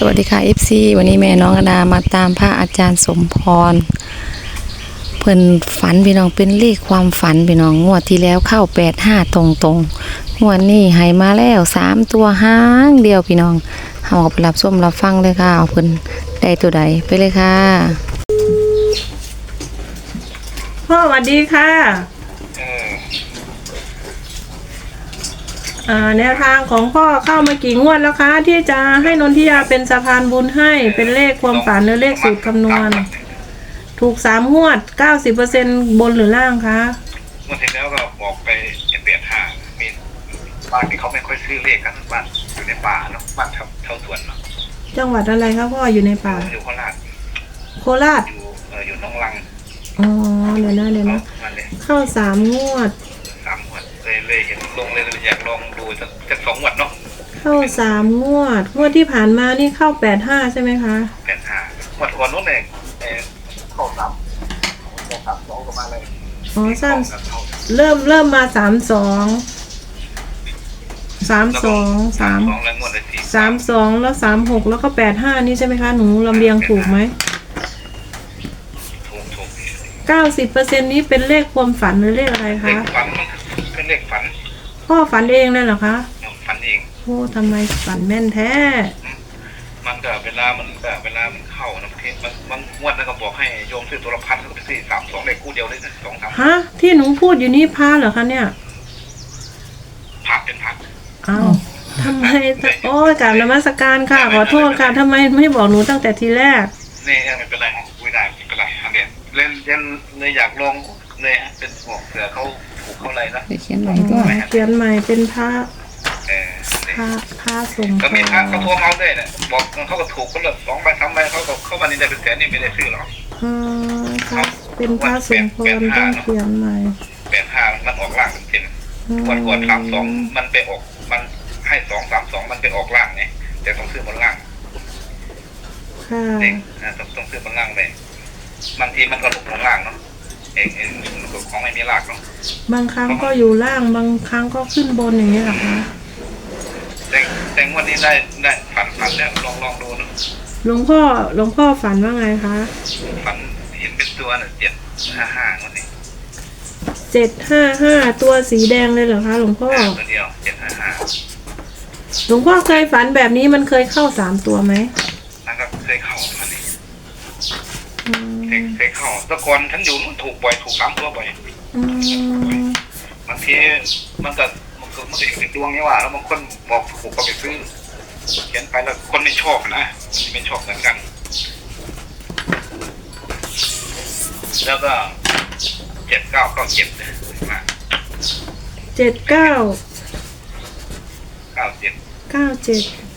สวัสดีค่ะ FC วันนี้แม่น้องอดามาตามพระอาจารย์สมพร เพิ่นฝันพี่น้องเป็นเลขความฝันพี่น้องงวดที่แล้วเข้าแปดห้าตรงตรงงวดนี้ให้มาแล้วสามตัวห้างเดียวพี่น้องเอาไปรับส้มรับฟังเลยค่ะเอาเพิ่นได้ตัวใดไปเลยค่ะ พ่อสวัสดีค่ะอ่า แนวทางของพ่อเข้ามากี่งวดแล้วคะ ที่จะให้นนทิยาเป็นสะพานบุญให้เป็นเลขความฝันหรือเลขสูตรคำนวณ ถูกสามงวดเก้าสิบเปอร์เซ็นบนหรือล่างคะเมื่อที่แล้วก็บอกไปเปลี่ยนห้ามีบ้านที่เขาไม่ค่อยซื้อเลขกันบ้านอยู่ในป่าเนาะบ้านแถวแถวสวนเนาะจังหวัดอะไรคะพ่ออยู่ในป่าอยู่โคราชโคราชอยู่เอออยู่หน้องลังอ๋อเดี๋ยวนะเดี๋ยวเขานะมันเลยเข้าสามงวดสามงวด เลยเลยเห็นลงเลยเลยอยากลองดูสักสักสองงวดเนาะเข้าสามงวดงวดที่ผ่านมานี่เข้าแปดห้าใช่ไหมคะแปดห้างวดก่อนนู้นเองเออเข้าสามเข้าสามสองก็มาเลยอ๋อสั้นเข้าเริ่มเริ่มมาสามสองสามสองสามสองแล้วงวดเลยสี่สามสองแล้วสามหกแล้วก็แปดห้านี่ใช่ไหมคะหนูลำเลียงถูกไหมถูกถูกเก้าสิบเปอร์เซ็นนี้เป็นเลขความฝันหรือเลขอะไรเลคะขฝันมันเป็น เลขฝันพ่อฝันเองเลยเหรอคะฝันเองโอ้ทำไมฝันแม่นแท้ มันก็เวลามันก็เวลามันเข้านะพี่มันมันงวดนั้นก็บอกให้โยมซื้อตัวละพันก็ไปซื้อสามสองเลขคู่เดียวเลยนะสองสามฮะ ที่หนูพูดอยู่นี่พาเหรอคะเนี่ยพักเป็นพักอ้าวทำไมโอ้ยกราบนมัสการค่ะ ขอโทษค่ะทำไมไม่บอกหนูตั้งแต่ทีแรกนี่ไม่เป็นไรคุยได้ไม่เป็นไรอันเนี้ยเล่นเล่นเลยอยากลองเลยเป็นห่วงเสือเขา ถูกเขาอะไรนะ ไปเขียนไว้ก็ เขียนใหม่เป็นพระเออนี่พระพระสงฆ์ก็มีพระเขาโทรมาด้วยเนี่ยบอกเขาก็ถูกคนละสองใบสามใบเขาก็เข้ามานี่ได้เป็นแสนนี่ไม่ได้ซื้อหรอกอ่าพระเป็นพระสงฆ์พรต้องเขียนใหม่แปดห้ามันออกล่างเป็นเป็นวันก่อนสามสองมันไปออก มันให้สองสามสองมันไปออกล่างไงแต่ต้องซื้อบนล่างค่ะเองนะต้องต้องซื้อบนล่างเลยบางทีมันก็ลงลงล่างเนาะ เองเองของไม่มีรากเนาะบางครั้งก็อยู่ล่างบางครั้งก็ขึ้นบนอย่างนี้เหรอคะแต่แต่งวันนี้ได้ได้ฝันฝันแล้วลองลองดูเนาะหลวงพ่อหลวงพ่อฝันว่าไงคะฝันเห็นเป็นตัวน่ะเจ็ดห้าห้าวันนี้เจ็ดห้าห้าตัวสีแดงเลยเหรอคะหลวงพ่อตัวเดียวเจ็ดห้าห้าหลวงพ่อเคยฝันแบบนี้มันเคยเข้าสามตัวไหมนั่นก็เคยเข้า เคยเคยเข้าแตะกอนฉันอยู่นู่นถูกบ่อยถูกสามตัวบ่อยอืมบางทีมันก็มันก็มันก็อีกดวงนี่ว่า แล้วบางคนบอกถูกก็ไปซื้อเขียนไปแล้วคนไม่ชอบนะมันไม่ชอบเหมือนกัน แล้วก็เจ็ดเก้าเก้าเจ็ดนะเจ็ดเก้าเก้าเจ็ดเก้าเจ็ดเออ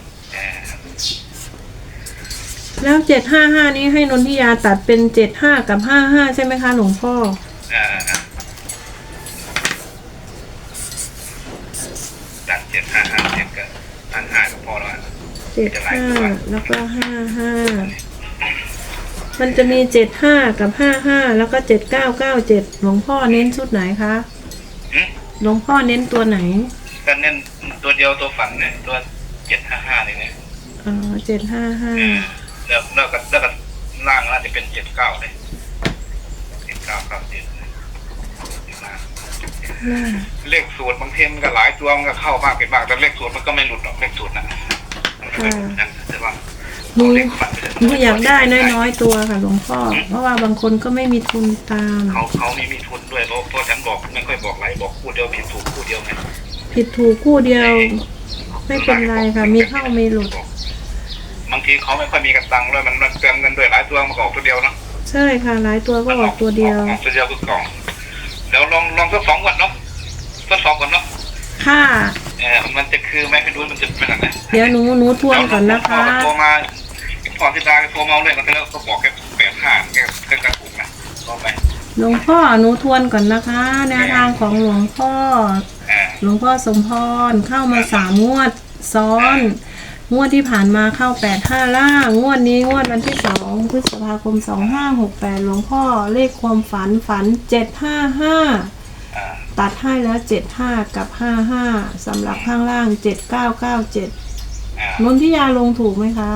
แล้วเจ็ดห้าห้านี้ให้นนทิยาตัดเป็นเจ็ดห้ากับห้าห้าใช่ไหมคะหลวงพ่อเออเออจากเจ็ดห้าห้าเจ็ดก็ห้าห้าก็พอแล้วอะเจ็ดห้าแล้วก็ห้าห้ามันจะมีเจ็ดห้ากับห้าห้าแล้วก็เจ็ดเก้าเก้าเจ็ดหลวงพ่อเน้นชุดไหนคะอืมหลวงพ่อเน้นตัวไหนก็เน้นตัวเดียวตัวฝันเนี่ยตัวเจ็ดห้าห้านี่เนี่ยอ๋อเจ็ดห้าห้าเออ แล้วแล้วก็แล้วก็ล่างน่าจะเป็นเจ็ดเก้าเลยเจ็ดเก้าเก้าเจ็ดเลขสูตรบางทีมันก็หลายตัวมันก็เข้ามากเป็นมากแต่เลขสูตรมันก็ไม่หลุดหรอกเลขสูตรนะนั่นแต่ว่าหนูเลขฝันไปเลยหนูอยากได้น้อยๆตัวค่ะหลวงพ่อ เพราะว่าบางคนก็ไม่มีทุนตาม เขาเขาไม่มีทุนด้วยเพราะเพราะฉันบอกไม่ค่อยบอกไรบอกคู่เดียวผิดถูกคู่เดียวไงผิดถูกคู่เดียว ไม่เป็นไรค่ะ มีเข้ามีหลุดบาง ทีเขาไม่ค่อยมีกระตังด้วยมันมันเกินเงินด้วยหลายตัวมันก็ออกตัวเดียวเนาะใช่ค่ะ หลายตัวก็ออกตัวเดียวออกตัวเดียวคือกล่องเดี๋ยวลองลองทดสอบก่อนเนาะทดสอบก่อนเนาะค่ะเออมันจะคือไหมไม่รู้มันจะเป็นอะไรเดี๋ยวหนูหนูทวนก่อนนะคะโทรมาพอที่ดาโทรมาเลยมันก็ก็บอกแค่แปดห้าแค่แค่กระถูกนะก็ไปหลวงพ่อหนูทวนก่อนนะคะแนวทางของหลวงพ่อเออหลวงพ่อสมพรเข้ามาสามงวดซ้อน งวดที่ผ่านมาเข้าแปดห้าล่าง งวดนี้งวดวันที่สองพฤษภาคมสองห้าหกแปดหลวงพ่อเลขความฝันฝันเจ็ดห้าห้าเออตัดให้แล้วเจ็ดห้ากับห้าห้าสำหรับข้างล่างเจ็ดเก้าเก้าเจ็ดเออนนทิยาลงถูกไหมคะ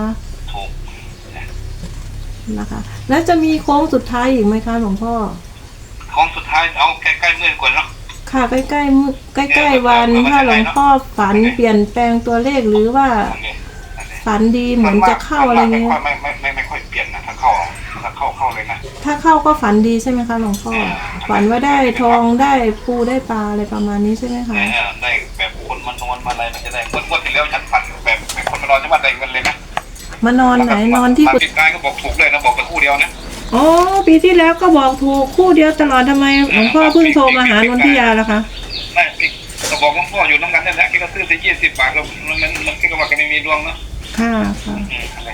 นะคะ แล้วจะมีโค้งสุดท้ายอีกไหมคะหลวงพ่อของสุดท้ายเอาใกล้ๆเมื่อก่อนเนาะค่ะใกล้ๆมื้อใกล้ๆวันถ้าหลวงพ่อฝันเปลี่ยนแปลงตัวเลขหรือว่าอันนี้อันนี้ ฝันดีเหมือนจะเข้าอะไรเงี้ยไม่ไม่ไม่ไม่ค่อยเปลี่ยนนะถ้าเข้าถ้าเข้าเข้าเลยนะถ้าเข้าก็ฝันดีใช่ไหมคะหลวงพ่อฝันว่าได้ทองได้ปูได้ปลาอะไรประมาณนี้ใช่ไหมคะเนี่ยได้แบบคนมานอนมาอะไรมันจะได้งวดงวดที่แล้วฉันฝันแบบแบบคนมานอนจะมาได้เงินเลยนะมานอนไหนนอนที่มากุฏิติดกายก็บอกถูกเลยนะบอกกับคู่เดียวนะอ๋อปีที่แล้วก็บอกถูกคู่เดียวตลอดทำไมหลวงพ่อเพิ่งโทรมาหานนทิยาล่ะคะไม่พี่ก็บอกหลวงพ่ออยู่น้ำกันนั่นแหละที่ก็ซื้อไปยี่สิบบาทแล้วมันมันมันคิดว่าแกไม่มีดวงเนาะ ค่ะค่ะอืมอะไร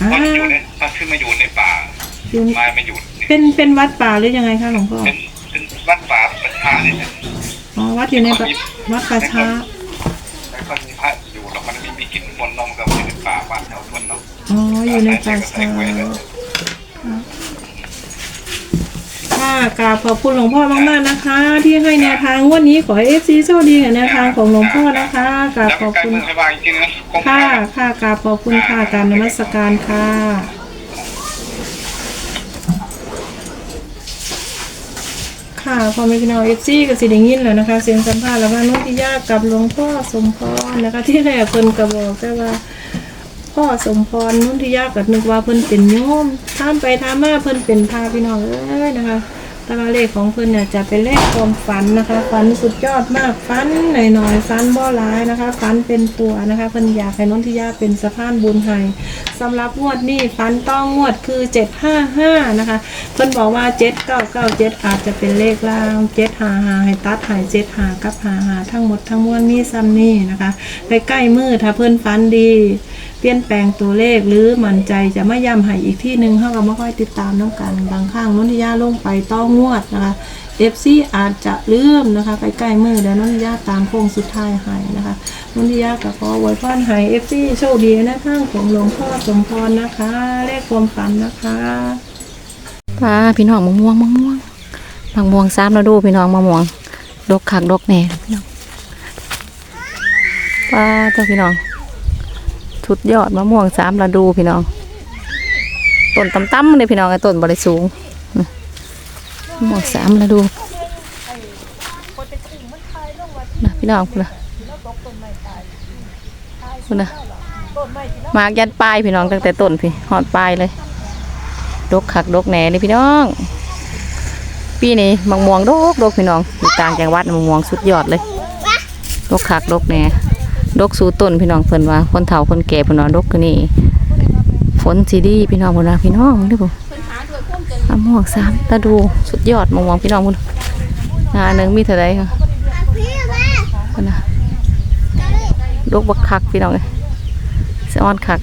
อ่ามันอยู่ในมันขึ้นมาอยู่ในป่าอยู่ไม้มาอยู่เป็นเป็นวัดป่าหรือยังไงคะหลวงพ่อเป็นเป็นวัดป่าประชาเนี่ยนะอ๋อวัดอยู่ในป่าวัดป่าช้าแล้วก็มีพระอยู่แล้วมันไม่มีกินมนต์นมกับอยู่ในป่าบ้านแถวคนเนาะอ๋ออยู่ในป่าช้าค่ะ กราบขอบคุณหลวงพ่อมากๆนะคะ ที่ให้แนวทางงวันนี้ขอให้เอฟซีโชคดีกับแนวทางของหลวงพ่อนะคะกราบขอบคุณให้บ้างจริงๆนะคงค่ะค่ะกราบขอบคุณค่ะการนมัสการค่ะค่ะพอมีพี่น้องเอฟซีกับสิไดิยินแล้วนะคะ เสียงสัมภาษณ์แล้วว่าน้องที่ยากกับหลวงพ่อสมพรนะคะ ที่แรกเพิ่นก็บอกแต่ว่าพ่อสมพรนุ่นที่ยากกับนึกว่าเพิ่นเป็นโยมถามไปถามมาเพิ่นเป็นพาพี่น้องเอ้ยนะคะ แตว่าเลขของเพิ่อนเนี่ยจะเป็นเลขความฝันนะคะฝันสุดยอดมากฝันหน่อยๆฝันบ่ร้ายนะคะฝันเป็นตัวนะคะเพิ่อนอยากให้นนทิยาเป็นสะพานบุญให้สำหรับงวดนี้ฝันต้องงวดคือ 755นะคะเพิ่อนบอกว่า 7997 อาจจะเป็นเลขล่าง755ให้ตัดให้75กับ55ทั้งหมดทั้งมวลมีซ้ำนี่นะคะใกล้ๆมือถ้าเพิ่อนฝันดี ลี่ยนแปลงตัวเลขหรือมั่นใจจะไม่ย้ำให้อีกที่หนึ่งเขาก็ไม่ค่อยติดตามน้ำกัน บางข้างนนทิยาลงไปต้องงวดนะคะเอฟซีอาจจะลืมนะคะใกล้ๆมือเดี๋ยวนนทิยาตามโค้งสุดท้ายให้นะคะนนทิยาก็ขอไว้พรให้เอฟซีโชคดีนะข้างของหลวงพ่อสมพรนะคะ เลขความฝันนะคะป้าพี่น้องมะม่วงมะม่วงมะม่วงซ้ำแล้วดูพี่น้องมะม่วงดกคักดกแน่พี่น้องป้าเจ้าพี่น้อง ชุดยอดมะม่วงสามระดูพี่น้องต้นต่ำๆเลยพี่น้องไอ้ต้นบริสูงมะม่วงสามระดูนะพี่น้องคุณนะคุณนะมากยันปลายพี่น้องตั้งแต่ต้นพี่หอดปลายเลยดกคักดกแหน่เลยพี่น้อง ปีนี้มะม่วงดกดกพี่น้องอยู่ต่างจังหวัดมะม่วงสุดยอดเลยดกคักดกแหน่ ดกสู่ต้นพี่น้องเพิ่นว่าคนเฒ่าคนแก่เพิ่นว่าดกคือนี่ฝนซีดีพี่น้องเพิ่นว่าพี่น้องนี่พุ่นมะม่วกสามตาดูสุดยอดมะม่วงพี่น้องพุ่นงานหนึ่งมีเท่าไรค่ะเพิ่นนะดกบักคักพี่น้องเอ้ยสะออนคัก